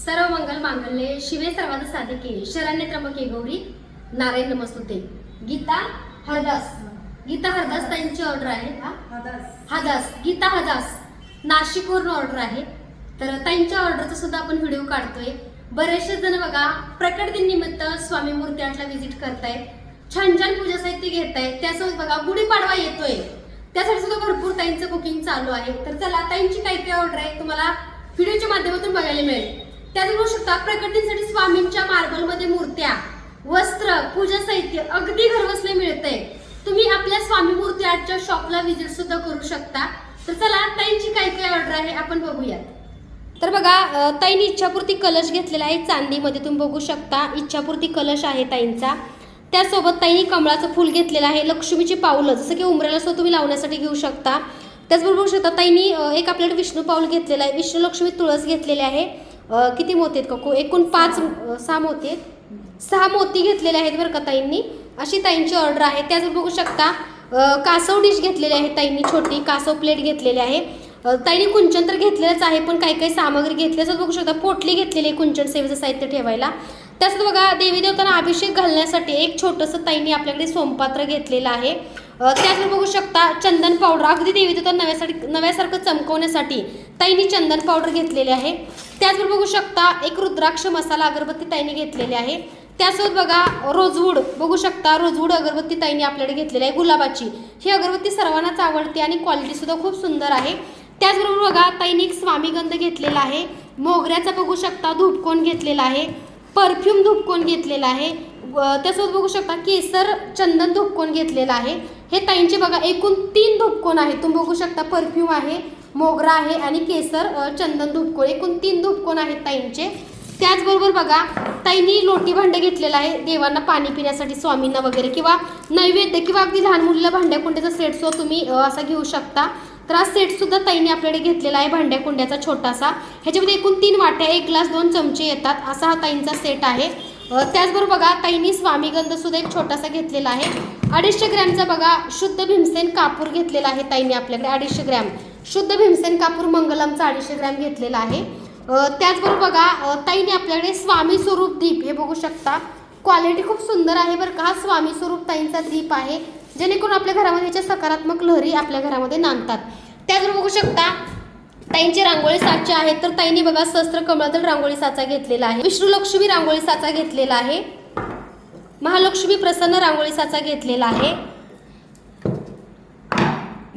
सर्व मंगल मांगल्ये शिवे सर्वाद साधिके शरण्य त्र्यंबके गौरी नारायण नमस्तुते. गीता हरदास. गीता हरदास त्यांची ऑर्डर आहे हा? हदास. गीता हदास. नाशिकवरून ऑर्डर आहे. तर त्यांच्या ऑर्डरचा सुद्धा आपण व्हिडिओ काढतोय. बरेचसे जण बघा प्रकट दिन निमित्त स्वामी मूर्ती आठला व्हिजिट करतायत. छान छान पूजा साहित्य घेतायत. त्यासोबत बघा गुढीपाडवा येतोय. त्यासाठी सुद्धा भरपूर ताईंचं बुकिंग चालू आहे. तर चला ताईंची काय काय ऑर्डर आहे तुम्हाला व्हिडिओच्या माध्यमातून बघायला मिळेल. त्यात बघू शकता प्रकट दिनसाठी स्वामींच्या मार्बलमध्ये मूर्त्या वस्त्र पूजा साहित्य अगदी घरबसले मिळते तुम्ही आपल्या स्वामी मूर्ती आर्टच्या शॉपला व्हिजिट सुद्धा करू शकता. तर चला ताईंची काय काय ऑर्डर आहे आपण बघूयात. तर बघा ताईंनी इच्छापूर्ती कलश घेतलेला आहे चांदीमध्ये. तुम्ही बघू शकता इच्छापूर्ती कलश आहे ताईंचा. त्यासोबत ताईंनी कमळाचं फूल घेतलेलं आहे लक्ष्मीची पावलं जसं की उमऱ्याला सुद्धा तुम्ही लावण्यासाठी घेऊ शकता. त्याचबरोबर बघू शकता ताईंनी एक आपल्याकडे विष्णू पाऊल घेतलेलं आहे. विष्णू लक्ष्मी तुळस घेतलेले आहे. किती मोती आहेत काकू? एकूण पाच सहा मोती आहेत. सहा मोती घेतलेले आहेत बरं का ताईंनी. अशी ताईंची ऑर्डर आहे. त्याच बघू शकता कासव डिश घेतलेली आहे ताईंनी छोटी कासव प्लेट घेतलेली आहे. अ, ताईंनी कुंचन तर घेतलेलंच आहे पण काही काही सामग्री घेतल्याच बघू शकता. पोटली घेतलेली आहे कुंचन सेवेचं साहित्य ठेवायला. तसंच बघा देवी देवतांना अभिषेक घालण्यासाठी एक छोटंसं ताईंनी आपल्याकडे सोमपात्र घेतलेलं आहे. त्याचवर बघू शकता चंदन पावडर अगदी देवी देवता नव्यासाठी नव्यासारखं चमकवण्यासाठी ताईंनी चंदन पावडर घेतलेले आहे. त्याचबरोबर बघू शकता एक रुद्राक्ष मसाला अगरबत्ती ताईने घेतलेली आहे. त्यासोबत बघा रोजवूड बघू शकता रोजवूड अगरबत्ती ताईने आपल्याकडे घेतलेली आहे गुलाबाची. ही अगरबत्ती सर्वांनाच आवडते आणि क्वालिटी सुद्धा खूप सुंदर आहे. त्याचबरोबर बघा ताईंनी एक स्वामीगंध घेतलेला आहे. मोगऱ्याचा बघू शकता धूपकोन घेतलेला आहे. परफ्यूम धूपकोन घेतलेला आहे. व त्यासोबत बघू शकता केसर चंदन धूपकोन घेतलेला आहे. हे ताईंचे बघा एकूण तीन धूपकोन आहे तुम्ही बघू शकता परफ्यूम आहे. मोगरा आहे आणि केसर चंदन धुपकोळ एकूण तीन धूपकोन आहेत ताईंचे. त्याचबरोबर बघा ताईंनी लोटी भांडं घेतलेलं आहे. देवांना पाणी पिण्यासाठी स्वामींना वगैरे किंवा नैवेद्य किंवा अगदी लहान मुलीला भांड्याकुंड्याचा सेट तुम्ही असा घेऊ शकता. तर हा सेट सुद्धा ताईंनी आपल्याकडे घेतलेला आहे भांड्याकुंड्याचा छोटासा. ह्याच्यामध्ये एकूण तीन वाट्या एक ग्लास दोन चमचे येतात. असा हा ताईंचा सेट आहे. त्याचबरोबर बघा ताईंनी स्वामीगंध सुद्धा एक छोटासा घेतलेला आहे. अडीचशे ग्रॅमचा बघा शुद्ध भीमसेन कापूर घेतलेला आहे ताईंनी आपल्याकडे अडीचशे ग्रॅम. शुद्ध भीमसेन कापूर मंगलमचा अडीचशे ग्रॅम घेतलेला आहे. त्याचबरोबर बघा ताईने ताईंनी आपल्याकडे स्वामी स्वरूप दीप हे बघू शकता. क्वालिटी खूप सुंदर आहे बरं का. हा स्वामी स्वरूप ताईंचा दीप आहे. जेणेकरून आपल्या घरामध्ये याच्या सकारात्मक लहरी आपल्या घरामध्ये नांदतात. त्याचबरोबर बघू शकता ताईंचे रांगोळी साचे आहेत. तर ताईंनी बघा सहस्त्र कमळातील रांगोळी साचा घेतलेला आहे. विष्णू लक्ष्मी रांगोळी साचा घेतलेला आहे. महालक्ष्मी प्रसन्न रांगोळी साचा घेतलेला आहे.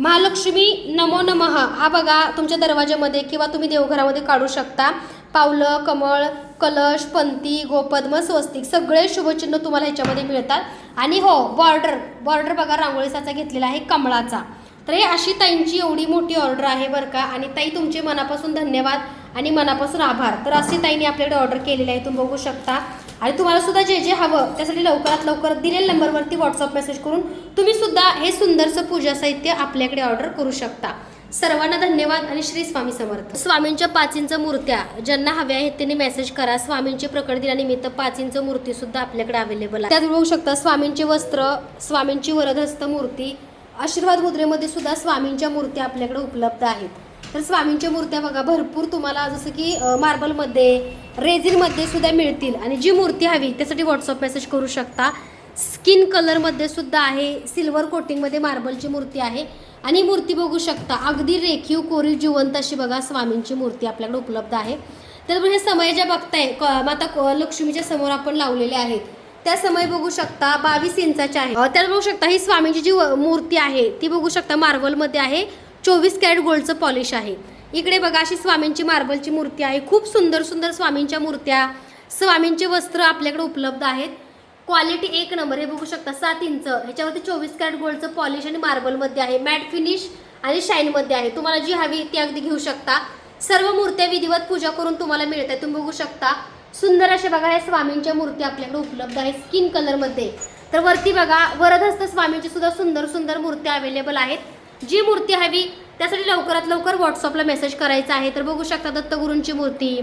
महालक्ष्मी नमो नमः. हा बघा तुमच्या दरवाजामध्ये किंवा तुम्ही देवघरामध्ये काढू शकता. पावलं कमळ कलश पंती गोपद्म स्वस्तिक सगळे शुभचिन्ह तुम्हाला ह्याच्यामध्ये मिळतात. आणि हो बॉर्डर बॉर्डर बघा रांगोळीसाचा घेतलेला आहे कमळाचा. तर हे अशी ताईंची एवढी मोठी ऑर्डर आहे बरं का. आणि ताई तुमचे मनापासून धन्यवाद आणि मनापासून आभार. तर अशी ताईंनी आपल्याकडे ऑर्डर केलेली आहे तुम्ही बघू शकता. आणि तुम्हाला सुद्धा जे जे हवं त्यासाठी लवकरात लवकर दिलेल्या नंबरवरती व्हॉट्सअप मेसेज करून तुम्ही सुद्धा हे सुंदरसं पूजा साहित्य आपल्याकडे ऑर्डर करू शकता. सर्वांना धन्यवाद आणि श्री स्वामी समर्थ. स्वामींच्या पाच मूर्त्या ज्यांना हव्या आहेत त्यांनी मेसेज करा. स्वामींची प्रकट दिनानिमित्त पाच मूर्ती सुद्धा आपल्याकडे अवेलेबल आहे. त्यात बघू शकता स्वामींचे वस्त्र स्वामींची वरदहस्त मूर्ती आशीर्वाद मुद्रेमध्ये सुद्धा स्वामींच्या मूर्त्या आपल्याकडे उपलब्ध आहेत. तर स्वामींच्या मूर्त्या बघा भरपूर तुम्हाला जसं की मार्बलमध्ये रेझिनमध्ये सुद्धा मिळतील. आणि जी मूर्ती हवी त्यासाठी व्हॉट्सअप मेसेज करू शकता. स्किन कलरमध्ये सुद्धा आहे सिल्वर कोटिंगमध्ये मार्बलची मूर्ती आहे. आणि मूर्ती बघू शकता. अगदी रेखीव कोरीव जिवंत अशी बघा स्वामींची मूर्ती आपल्याकडे उपलब्ध आहे. तर हे समय ज्या बघताय क- माता क- लक्ष्मीच्या समोर आपण लावलेले आहेत. त्या समय बघू शकता बावीस इंचाच्या आहे. त्यात बघू शकता ही स्वामींची जी व- मूर्ती आहे ती बघू शकता मार्बलमध्ये आहे. चोवीस कॅरेट गोल्डचं पॉलिश आहे. इकडे बघा अशी स्वामींची मार्बलची मूर्ती आहे. खूप सुंदर सुंदर स्वामींच्या मूर्त्या स्वामींचे वस्त्र आपल्याकडे उपलब्ध आहेत. क्वालिटी एक नंबर हे बघू शकता सात इंच. ह्याच्यावरती चोवीस कॅरेट गोल्डचं पॉलिश आणि मार्बलमध्ये आहे. मॅट फिनिश आणि शाईनमध्ये आहे. तुम्हाला जी हवी ती अगदी घेऊ शकता. सर्व मूर्त्या विधिवत पूजा करून तुम्हाला मिळत आहे तुम्ही बघू शकता सुंदर असे बघा हे स्वामींच्या मूर्ती आपल्याकडे उपलब्ध आहेत स्किन कलरमध्ये तर वरती बघा वरदहस्त स्वामींची सुद्धा सुंदर सुंदर मूर्त्या अवेलेबल आहेत. जी मूर्ती हवी त्यासाठी लवकरात लवकर व्हॉट्सअपला मेसेज करायचा आहे. तर बघू शकता दत्तगुरूंची मूर्ती.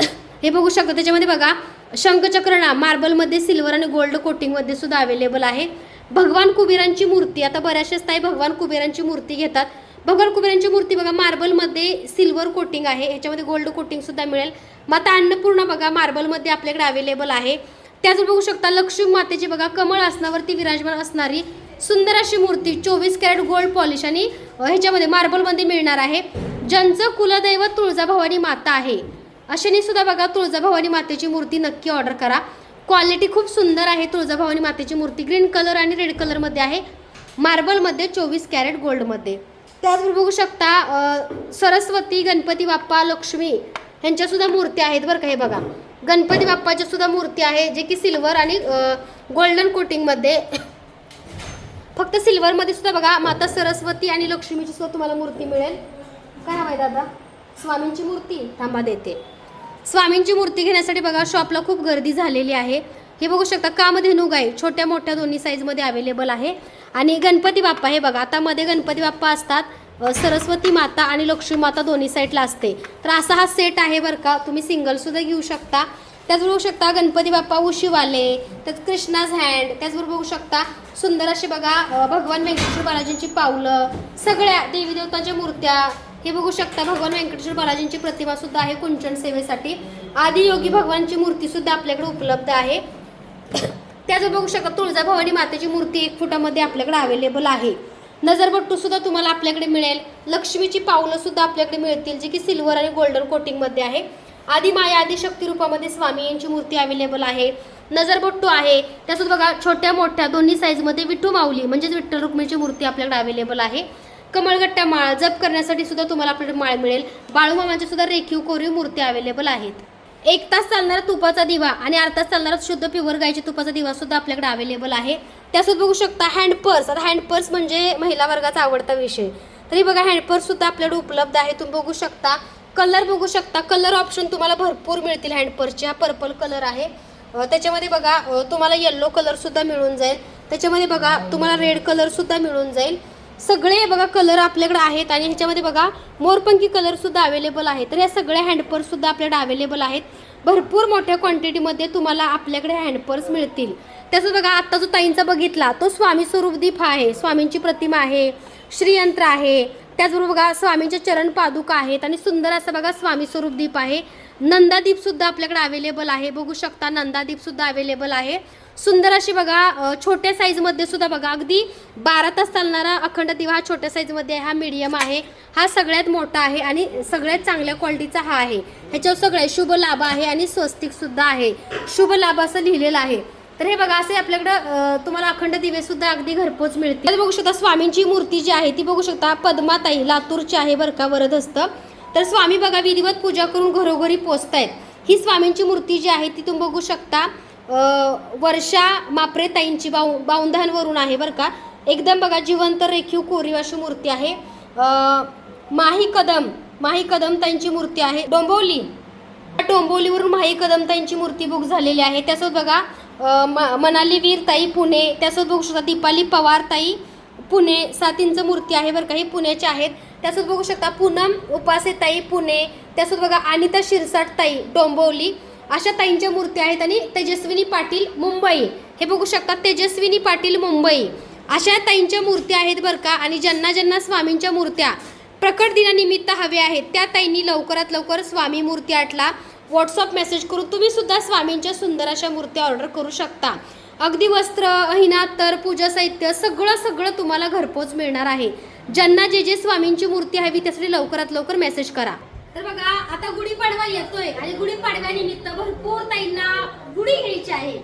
हे बघू शकता त्याच्यामध्ये बघा शंखचक्रणा मार्बलमध्ये सिल्वर आणि गोल्ड कोटिंगमध्ये सुद्धा अवेलेबल आहे. भगवान कुबेरांची मूर्ती आता बऱ्याचशा स्थायी भगवान कुबेरांची मूर्ती घेतात. भगवान कुबेरांची मूर्ती बघा मार्बलमध्ये सिल्वर कोटिंग आहे याच्यामध्ये गोल्ड कोटिंग सुद्धा मिळेल. माता अन्नपूर्णा बघा मार्बलमध्ये आपल्याकडे अवेलेबल आहे. त्याच बघू शकता लक्ष्मी मातेची बघा कमळ आसनावरती विराजमान असणारी सुंदर अशी मूर्ती चोवीस कॅरेट गोल्ड पॉलिश आणि ह्याच्यामध्ये मार्बलमध्ये मिळणार आहे. ज्यांचं कुलदैवत तुळजाभवानी माता आहे अशाने सुद्धा बघा तुळजाभवानी मातेची मूर्ती नक्की ऑर्डर करा. क्वालिटी खूप सुंदर आहे तुळजाभवानी मातेची मूर्ती. ग्रीन कलर आणि रेड कलरमध्ये आहे. मार्बलमध्ये चोवीस कॅरेट गोल्डमध्ये त्याचबरोबर बघू शकता सरस्वती गणपती बाप्पा लक्ष्मी ह्यांच्यासुद्धा मूर्ती आहेत बरं का हे बघा. गणपती बाप्पाच्या सुद्धा मूर्ती आहे जे की सिल्वर आणि गोल्डन कोटिंगमध्ये फक्त सिल्वरमध्ये सुद्धा बघा माता सरस्वती आणि लक्ष्मीची सुद्धा तुम्हाला मूर्ती मिळेल. काय हवं आहे दादा? स्वामींची मूर्ती थांबा देते. स्वामींची मूर्ती घेण्यासाठी बघा शॉपला खूप गर्दी झालेली आहे. हे बघू शकता कामधेनू गाय छोट्या मोठ्या दोन्ही साईजमध्ये अवेलेबल आहे. आणि गणपती बाप्पा हे बघा आता मध्ये गणपती बाप्पा असतात. सरस्वती माता आणि लक्ष्मी माता दोन्ही साईडला असते. तर असा हा सेट आहे बरं का तुम्ही सिंगलसुद्धा घेऊ शकता. त्याचबरोबर बघू शकता गणपती बाप्पा उशिवाले त्याच कृष्णाज हँड त्याचबरोबर बघू शकता सुंदर असे बघा भगवान व्यंकटेश्वर बालाजींची पावलं सगळ्या देवी देवतांच्या मूर्त्या हे बघू शकता भगवान व्यंकटेश्वर बालाजींची प्रतिमा सुद्धा आहे कुंचन सेवेसाठी. आदियोगी भगवानची मूर्ती सुद्धा आपल्याकडे उपलब्ध आहे. त्याचबरोबर बघू शकता तुळजाभवानी मातेची मूर्ती एक फुटामध्ये आपल्याकडे अवेलेबल आहे. नजरबट्टू सुद्धा तुम्हाला आपल्याकडे मिळेल. लक्ष्मीची पावलं सुद्धा आपल्याकडे मिळतील जी की सिल्वर आणि गोल्डन कोटिंगमध्ये आहे. आदी माया आदिशक्ती रूपामध्ये स्वामी यांची मूर्ती अवेलेबल आहे. नजरबट्टू आहे. त्यासोबत बघा छोट्या मोठ्या दोन्ही साईजमध्ये विठू माऊली म्हणजेच विठ्ठल रुक्मिणीची मूर्ती आपल्याकडे अवेलेबल आहे. कमळगट्टा माळ जप करण्यासाठी सुद्धा तुम्हाला आपल्याकडे माळ मिळेल. बाळूमामाच्या सुद्धा रेखीव कोरीव मूर्ती अवेलेबल आहेत. एक तास चालणारा तुपाचा दिवा आणि अर्धा तास चालणारा शुद्ध प्युअर गायची तुपाचा दिवा सुद्धा आपल्याकडे अवेलेबल आहे. त्यासोबत बघू शकता हँड पर्स आता हँड पर्स म्हणजे महिला वर्गाचा आवडता विषय. तरी बघा हँड पर्स सुद्धा आपल्याकडे उपलब्ध आहे. तुम्ही बघू शकता कलर बघू शकता. कलर ऑप्शन तुम्हाला भरपूर मिळतील. हँड पर्सचे हा पर्पल कलर आहे. त्याच्यामध्ये बघा तुम्हाला येल्लो कलरसुद्धा मिळून जाईल. त्याच्यामध्ये बघा तुम्हाला रेड कलरसुद्धा मिळून जाईल. सगळे बघा कलर आपल्याकडे आहेत आणि ह्याच्यामध्ये बघा मोरपंखी कलरसुद्धा अवेलेबल आहे तर या सगळ्या हँडपर्ससुद्धा आपल्याकडे अवेलेबल आहेत. भरपूर मोठ्या क्वांटिटीमध्ये तुम्हाला आपल्याकडे हँडपर्स मिळतील. त्याचं बघा आत्ता जो ताईंचा बघितला तो स्वामी स्वरूपदीप आहे स्वामींची प्रतिमा आहे श्रीयंत्र आहे. त्याचबरोबर बघा स्वामींचे चरण पादुका आहेत आणि सुंदर असं बघा स्वामी स्वरूपदीप आहे. नंदादीपसुद्धा आपल्याकडे अवेलेबल आहे. बघू शकता नंदादीपसुद्धा अवेलेबल आहे. सुंदर अशी बघा छोट्या साईजमध्ये सुद्धा बघा अगदी बारा तास चालणारा अखंड दिवा हा छोट्या साईजमध्ये आहे हा मीडियम आहे. हा सगळ्यात मोठा आहे आणि सगळ्यात चांगल्या क्वालिटीचा हा आहे. ह्याच्यावर सगळे शुभ लाभ आहे आणि स्वस्तिकसुद्धा आहे. शुभ लाभ असं लिहिलेलं आहे. तर हे बघा असे आपल्याकडं तुम्हाला अखंड दिवे सुद्धा अगदी घरपोच मिळतील. बघू शकता स्वामींची मूर्ती जी आहे ती बघू शकता पद्माताई लातूरची आहे बरं का वरदहस्त तर स्वामी बघा विधिवत पूजा करून घरोघरी पोचतायत. ही स्वामींची मूर्ती जी आहे ती तुम्ही बघू शकता वर्षा मापरेताईंची बाऊ बाऊंधानवरून आहे बरं का. एकदम बघा जिवंत रेखीव कोरीव अशी मूर्ती आहे. माही कदम माही कदम ताईंची मूर्ती आहे. डोंबवली डोंबवलीवरून माही कदम ताईंची मूर्ती बुक झालेली आहे. त्यासोबत बघा म- मनाली वीर ताई पुणे त्यासोबत बघू शकता दीपाली पवार ताई पुणे सातींचं मूर्ती आहे बरं का हे पुण्याचे आहेत. त्यासोबत बघू शकता पूनम उपासे ताई पुणे त्यासोबत बघा अनिता शिरसाट ताई डोंबवली. अशा ताईंच्या मूर्ती आहेत आणि तेजस्विनी पाटील मुंबई. हे बघू शकता तेजस्विनी पाटील मुंबई. अशा ताईंच्या मूर्त्या आहेत बरं का आणि ज्यांना ज्यांना स्वामींच्या मूर्त्या प्रकट दिनानिमित्त हवे आहेत त्या ताईंनी लवकरात लवकर स्वामी मूर्ती आटला. व्हॉट्सअप मेसेज करून तुम्ही सुद्धा स्वामींच्या सुंदर अशा मूर्त्या ऑर्डर करू शकता. अगदी वस्त्र अहिना तर पूजा साहित्य सगळं सगळं तुम्हाला घरपोच मिळणार आहे. ज्यांना जे जे स्वामींची मूर्ती हवी त्यासाठी लवकरात लवकर मेसेज करा. तर बघा आता गुढीपाडवा येतोय आणि गुढीपाडव्यानिमित्त भरपूर ताईंना गुढी घ्यायची आहे.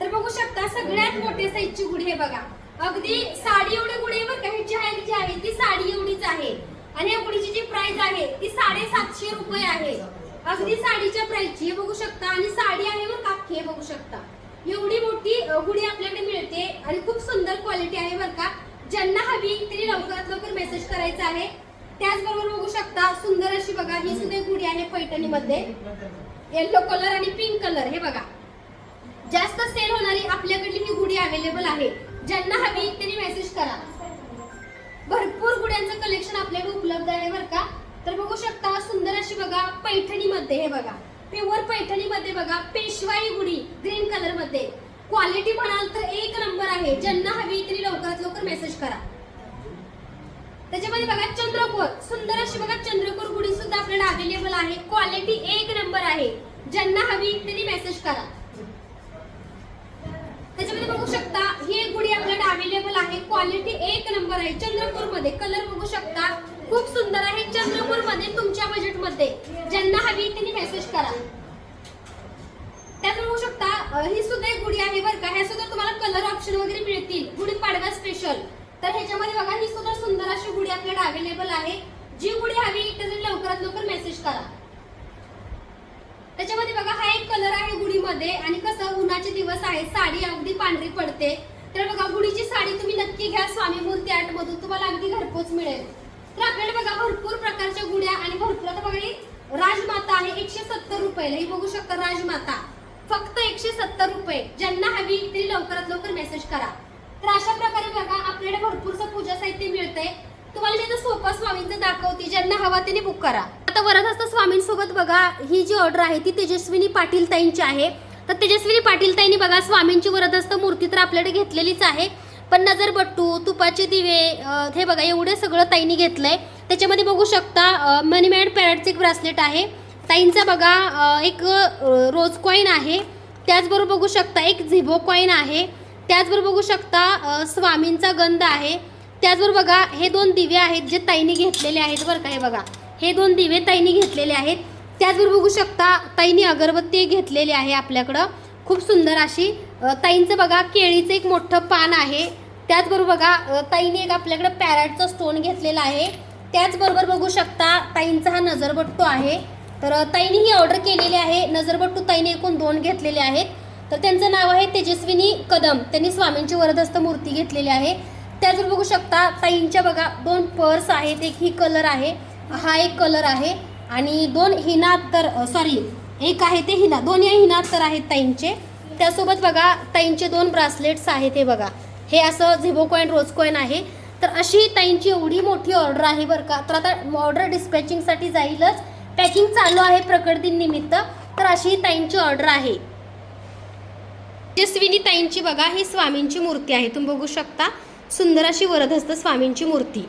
तर बघू शकता सगळ्यात मोठ्या साईजची गुढी आहे बघा. अगदी साडी एवढी गुढी आहे ह्याची जी आहे ती साडी एवढीच आहे. आणि या गुढीची जी प्राइस आहे ती साडेसातशे रुपये आहे. अगदी साडीच्या प्राइसची हे बघू शकता. आणि साडी आहे बरं का हे बघू शकता. एवढी मोठी गुडी आपल्याकडे मिळते आणि खूप सुंदर क्वालिटी आहे बरं का. ज्यांना हवी त्यांनी लवकरात लवकर मेसेज करायचा आहे. त्याचबरोबर बघू शकता सुंदर अशी बघा ही सुद्धा गुडी आहे पैठणीमध्ये. येलो कलर आणि पिंक कलर हे बघा. जास्त सेल होणारी आपल्याकडली ही गुडी अवेलेबल आहे. ज्यांना हवी त्यांनी मेसेज करा. भरपूर गुड्यांचं कलेक्शन आपल्याकडे उपलब्ध आहे बरं का. तर बघू शकता सुंदर अशी बघा पैठणीमध्ये हे बघा. प्युअर पैठणीमध्ये बघा पेशवाई गुढी ग्रीन कलरमध्ये. क्वालिटी म्हणाल तर एक नंबर आहे. ज्यांना हवी तरी लवकरात लवकर मेसेज करा. त्याच्यामध्ये बघा चंद्रकोर. सुंदर अशी बघा चंद्रकोर गुढी सुद्धा आपल्याला अवेलेबल आहे. क्वालिटी एक नंबर आहे. ज्यांना हवी तरी मेसेज करा. त्याच्यामध्ये बघू शकता ही एक गुढी आपल्याला अवेलेबल आहे. क्वालिटी एक नंबर आहे. चंद्रपूरमध्ये कलर बघू शकता. खूप सुंदर आहे चंद्रपूरमध्ये तुमच्या बजेटमध्ये ज्यांना हवी त्यांनी मेसेज करा. त्यात बघू शकता ही सुद्धा एक गुढी आहे बरं का. ह्या सुद्धा तुम्हाला कलर ऑप्शन वगैरे मिळतील. गुढी पाडवा स्पेशल तर ह्याच्यामध्ये बघा ही सुद्धा सुंदर अशी गुढी आपल्याला अवेलेबल आहे. जी गुढी हवी त्यासाठी लवकरात लवकर मेसेज करा. त्याच्यामध्ये बघा हा एक कलर आहे गुढीमध्ये. आणि कसं उन्हाचे दिवस आहे साडी अगदी पांढरी पडते. तर बघा गुढीची साडी तुम्ही नक्की घ्या स्वामी मूर्ती आर्ट मधून तुम्हाला अगदी घरपोच मिळेल. तर आपल्याला बघा भरपूर प्रकारच्या गुड्या आणि भरपूर आता बघा राजमाता आहे एकशे सत्तर रुपयाला. ही बघू शकता राजमाता. फक्त एकशे सत्तर रुपये. ज्यांना हवी तरी लवकरात लवकर मेसेज करा. तर अशा प्रकारे बघा आपल्याला भरपूरचं पूजा साहित्य मिळतंय. तुम्हाला मी आता सोपा स्वामींचं दाखवते. ज्यांना हवा त्यांनी बुक करा. आता वरदहस्त स्वामींसोबत बघा ही जी ऑर्डर आहे ती तेजस्विनी पाटील ताईंची आहे. तर तेजस्विनी पाटील ताईंनी बघा स्वामींची वरदहस्त मूर्ती तर आपल्याकडे घेतलेलीच आहे. पण नजरबट्टू तुपाचे दिवे हे बघा एवढं सगळं ताईंनी घेतलंय. त्याच्यामध्ये बघू शकता मनीमॅड पॅरेटचं एक ब्रासलेट आहे. ताईंचा बघा एक रोज कॉईन आहे. त्याचबरोबर बघू शकता एक झिबो कॉईन आहे. त्याचबरोबर बघू शकता स्वामींचा गंध आहे. त्याचबरोबर बघा हे दोन दिवे आहेत जे ताईंनी घेतलेले आहेत बरं का हे बघा. हे दोन दिवे ताईंनी घेतलेले आहेत. त्याचबरोबर बघू शकता ताईंनी अगरबत्ती घेतलेली आहे आपल्याकडं. खूप सुंदर अशी ताईंचं बघा केळीचं एक मोठं पान आहे. त्याचबरोबर बघा ताईने एक आपल्याकडं पॅरॅटचा स्टोन घेतलेला आहे. त्याचबरोबर बघू शकता ताईंचा हा नजरबट्टू आहे. तर ताईने ही ऑर्डर केलेली आहे. नजरबट्टू ताईने एकूण दोन घेतलेले आहेत. तर त्यांचं नाव आहे तेजस्विनी कदम. त्यांनी स्वामींची वरदस्त मूर्ती घेतलेली आहे. त्याचबरोबर बघू शकता ताईंच्या बघा दोन पर्स आहेत. एक ही कलर आहे. हा एक कलर आहे. आणि दोन हिना तर सॉरी एक आहे ते हिना दोन्ही हिना तर आहेत ताईंचे. त्यासोबत बघा ताईंचे दोन ब्रासलेट्स आहेत हे बघा. हे असं झिबो कॉईन रोज कॉईन आहे. तर अशी ताईंची एवढी मोठी ऑर्डर आहे बरं का. तर आता ऑर्डर डिस्पॅचिंगसाठी जाईलच. पॅकिंग चालू आहे प्रकट निमित्त. तर अशी ताईंची ऑर्डर आहे. तेजस्विनी ताईंची बघा ही स्वामींची मूर्ती आहे. तुम्ही बघू शकता सुंदर अशी वरदहस्त स्वामींची मूर्ती.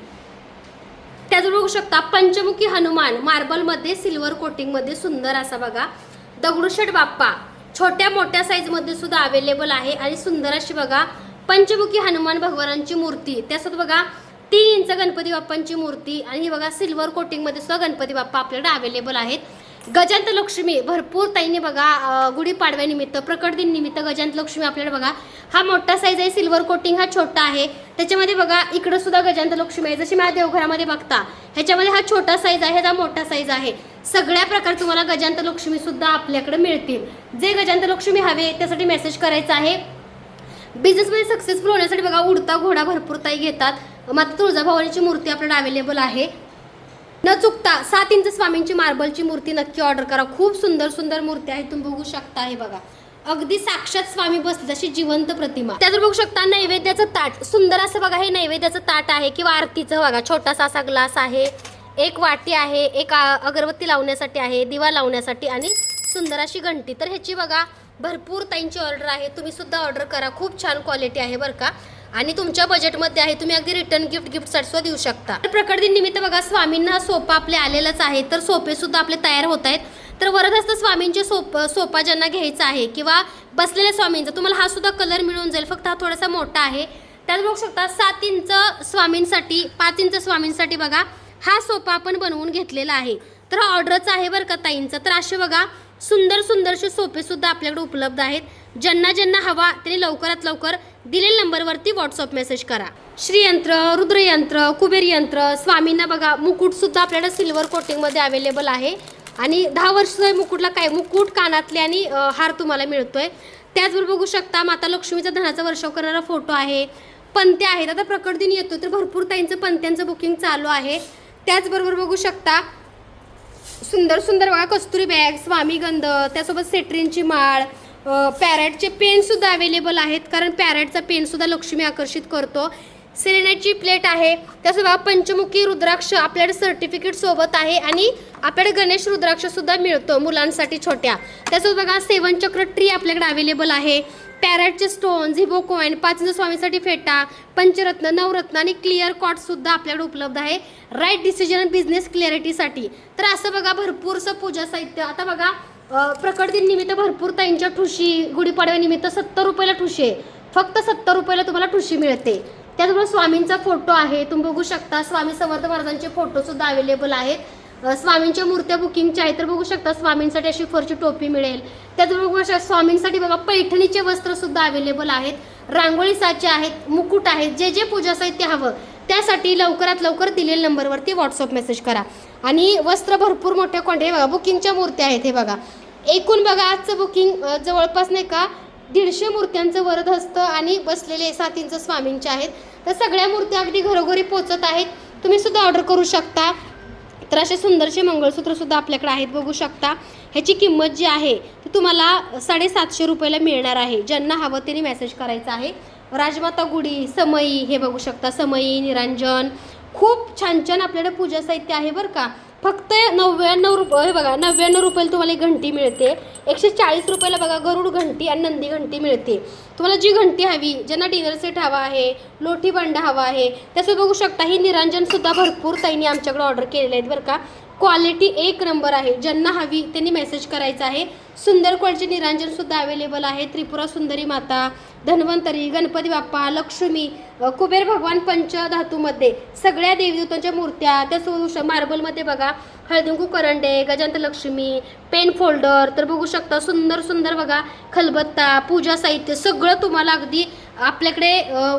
त्याचं बघू शकता पंचमुखी हनुमान मार्बलमध्ये सिल्वर कोटिंगमध्ये सुंदर असा बघा. दगडूशेठ बाप्पा छोट्या मोठ्या साईजमध्ये सुद्धा अवेलेबल आहे. आणि सुंदर अशी बघा पंचमुखी हनुमान भगवानांची मूर्ती. त्यासोबत बघा तीन इंच गणपती बाप्पांची मूर्ती. आणि ही बघा सिल्वर कोटिंगमध्ये सुद्धा गणपती बाप्पा आपल्याकडे अवेलेबल आहेत. गजांत लक्ष्मी भरपूर ताईने बघा गुढीपाडव्यानिमित्त प्रकट दिन निमित्त गजांत लक्ष्मी आपल्याला बघा. हा मोठा साईज आहे सिल्वर कोटिंग हा छोटा आहे. त्याच्यामध्ये बघा इकडं सुद्धा गजांत लक्ष्मी आहे. जशी माझ्या देवघरामध्ये बघता ह्याच्यामध्ये हा छोटा साईज आहे ह्याचा मोठा साईज आहे. सगळ्या प्रकार तुम्हाला गजांत लक्ष्मी सुद्धा आपल्याकडे मिळतील. जे गजांत लक्ष्मी हवे त्यासाठी मेसेज करायचा आहे. बिझनेसमध्ये सक्सेसफुल होण्यासाठी बघा उडता घोडा भरपूर ताई घेतात. मात्र तुळजाभवानीची मूर्ती आपल्याला अवेलेबल आहे. न चुकता सात इंच स्वामींची मार्बलची मूर्ती नक्की ऑर्डर करा. खूप सुंदर सुंदर मूर्ती आहे. तुम्ही बघू शकता हे बघा. अगदी साक्षात स्वामी बसले जशी जिवंत प्रतिमा. त्याचं बघू शकता नैवेद्याचं ताट. सुंदर असं बघा हे नैवेद्याचं ताट आहे किंवा आरतीचं बघा. छोटासा असा ग्लास आहे. एक वाटी आहे. एक अगरबत्ती लावण्यासाठी आहे. दिवा लावण्यासाठी आणि सुंदर अशी घंटी. तर ह्याची बघा भरपूर ताईंची ऑर्डर आहे. तुम्ही सुद्धा ऑर्डर करा. खूप छान क्वालिटी आहे बरं का. आणि तुमच्या बजेटमध्ये आहे तुम्ही अगदी रिटर्न गिफ्ट गिफ्टसाठी सुद्धा देऊ शकता. तर प्रकट निमित्त बघा स्वामींना सोपा आपले आलेलाच आहे तर सोपे सुद्धा आपले तयार होत आहेत. तर वरदहस्त स्वामींचे सोप सोपा ज्यांना घ्यायचा आहे किंवा बसलेल्या स्वामींचा तुम्हाला हा सुद्धा कलर मिळून जाईल. फक्त हा थोडासा मोठा आहे. त्यात बघू शकता सात इंच स्वामींसाठी पाच इंच स्वामींसाठी बघा हा सोफा आपण बनवून घेतलेला आहे. तर हा ऑर्डरचा आहे बरं का ताईंचा. तर असे बघा सुंदर सुंदरसे सोफेसुद्धा आपल्याकडे उपलब्ध आहेत. ज्यांना ज्यांना हवा त्यांनी लवकरात लवकर दिलेल्या नंबरवरती व्हॉट्सअप मेसेज करा. श्रीयंत्र रुद्रयंत्र कुबेर यंत्र स्वामींना बघा मुकुट सुद्धा आपल्याला सिल्वर कोटिंगमध्ये अवेलेबल आहे. आणि दहा वर्ष मुकुटला काय मुकुट कानातले आणि हार तुम्हाला मिळतोय. त्याचबरोबर बघू शकता माता लक्ष्मीचा धनाचा वर्षाव करणारा फोटो आहे. पंत्या आहेत. आता प्रकट दिन येतो तर भरपूर ताईंचं पंत्यांचं बुकिंग चालू आहे. त्याचबरोबर बघू शकता सुंदर सुंदर बघा कस्तुरी बॅग स्वामीगंध त्यासोबत सेट्रिनची माळ पॅरेटचे पेनसुद्धा अवेलेबल आहेत कारण पॅरेटचा पेनसुद्धा लक्ष्मी आकर्षित करतो. सिलेनाईटची प्लेट आहे त्यासोबत बघा पंचमुखी रुद्राक्ष आपल्याकडे सर्टिफिकेट सोबत आहे आणि आपल्याकडे गणेश रुद्राक्ष सुद्धा मिळतो मुलांसाठी छोट्या. त्यासोबत बघा सेवन चक्र ट्री आपल्याकडे अवेलेबल आहे. पॅरेटचे स्टोन झिबो कॉईन पाच स्वामीसाठी फेटा पंचरत्न नवरत्न आणि क्लिअर कॉट सुद्धा आपल्याकडे उपलब्ध आहे. राईट डिसिजन बिझनेस क्लिअरिटीसाठी तर असं बघा भरपूरसं पूजा साहित्य. आता बघा अं, प्रकट निमित्त भरपूर ताईंच्या ठुशी गुढीपाडव्यानिमित्त सत्तर रुपयाला ठुशी आहे. फक्त सत्तर रुपयाला तुम्हाला ठुशी मिळते. त्याचबरोबर स्वामींचा फोटो आहे. तुम्ही बघू शकता स्वामी समर्थ महाराजांचे फोटोसुद्धा अवेलेबल आहेत. स्वामींच्या मूर्त्या बुकिंगच्या आहेत तर बघू शकता स्वामींसाठी अशी फरची टोपी मिळेल. त्याचबरोबर बघू शकता स्वामींसाठी बघा पैठणीचे वस्त्र सुद्धा अवेलेबल आहेत. रांगोळी साचे आहेत मुकुट आहेत जे जे पूजा साहित्य हवं त्यासाठी लवकरात लवकर दिलेल्या नंबरवरती व्हॉट्सअप मेसेज करा. आणि वस्त्र भरपूर मोठ्या क्वांटिटी बघा बुकिंगच्या मूर्त्या आहेत हे बघा. एकूण बघा आजचं बुकिंग जवळपास नाही का दीडशे मूर्त्यांचं वरद हस्त आणि बसलेले साथींचं स्वामींचे आहेत. तर सगळ्या मूर्त्या अगदी घरोघरी पोचत आहेत. तुम्ही सुद्धा ऑर्डर करू शकता. तर असे सुंदरसे मंगळसूत्रसुद्धा आपल्याकडे आहेत बघू शकता. ह्याची किंमत जी आहे ती तुम्हाला साडेसातशे रुपयाला मिळणार आहे. ज्यांना हवं त्यांनी मेसेज करायचा आहे. राजमाता गुढी समई हे बघू शकता. समई निरांजन. खूप छान छान आपल्याकडे पूजा साहित्य आहे बरं का. फक्त नव्याण्णव रुपये हे बघा नव्याण्णव रुपयाला तुम्हाला एक घंटी मिळते. एकशे चाळीस रुपयाला बघा गरुड घंटी आणि नंदी घंटी मिळते. तुम्हाला जी घंटी हवी ज्यांना डिनर सेट हवा आहे लोठी भांडा हवा आहे त्याचं बघू शकता. ही निरांजनसुद्धा भरपूर ताईंनी आमच्याकडे ऑर्डर केलेले आहेत बरं का. क्वालिटी एक नंबर आहे. ज्यांना हवी त्यांनी मेसेज करायचा आहे. सुंदर क्वालिटीचे निरांजन सुद्धा अवेलेबल आहे. त्रिपुरा सुंदरी माता धन्वंतरी गणपती बाप्पा लक्ष्मी कुबेर भगवान पंचधातूमध्ये सगळ्या देवदेवतांच्या मूर्त्या त्या मार्बलमध्ये बघा. हळदुंकू करंडे गजांत लक्ष्मी पेन फोल्डर तर बघू शकता सुंदर सुंदर बघा. खलबत्ता पूजा साहित्य सगळं तुम्हाला अगदी आपल्याकडे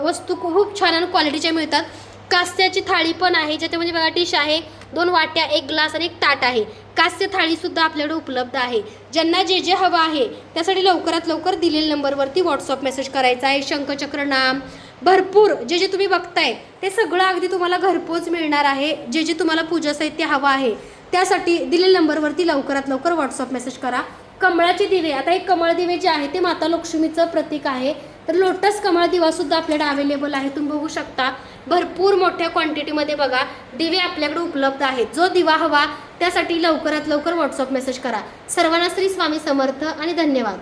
वस्तू खूप छान आणि क्वालिटीच्या मिळतात. कास्याची थाळी पण आहे ज्याच्यामध्ये म्हणजे बघा डिश आहे दोन वाट्या एक ग्लास आणि एक ताट आहे. कास्य थाळीसुद्धा आपल्याकडे उपलब्ध आहे. ज्यांना जे जे हवं आहे त्यासाठी लवकरात लवकर दिलेल्या नंबरवरती व्हॉट्सअप मेसेज करायचा आहे. शंखचक्र नाम भरपूर जे जे तुम्ही बघताय ते सगळं अगदी तुम्हाला घरपोच मिळणार आहे. जे जे तुम्हाला पूजा साहित्य हवं आहे त्यासाठी दिलेल्या नंबरवरती लवकरात लवकर व्हॉट्सअप मेसेज करा. कमळाचे दिवे आता हे कमळ दिवे जे आहे ते माता लक्ष्मीचं प्रतीक आहे. तर लोटस कमळ दिवासुद्धा आपल्याकडे अवेलेबल आहे. तुम्ही बघू शकता भरपूर मोठ्या क्वांटिटीमध्ये बघा दिवे आपल्याकडे उपलब्ध आहेत. जो दिवा हवा त्यासाठी लवकरात लवकर व्हॉट्सअप मेसेज करा. सर्वांना श्री स्वामी समर्थ आणि धन्यवाद.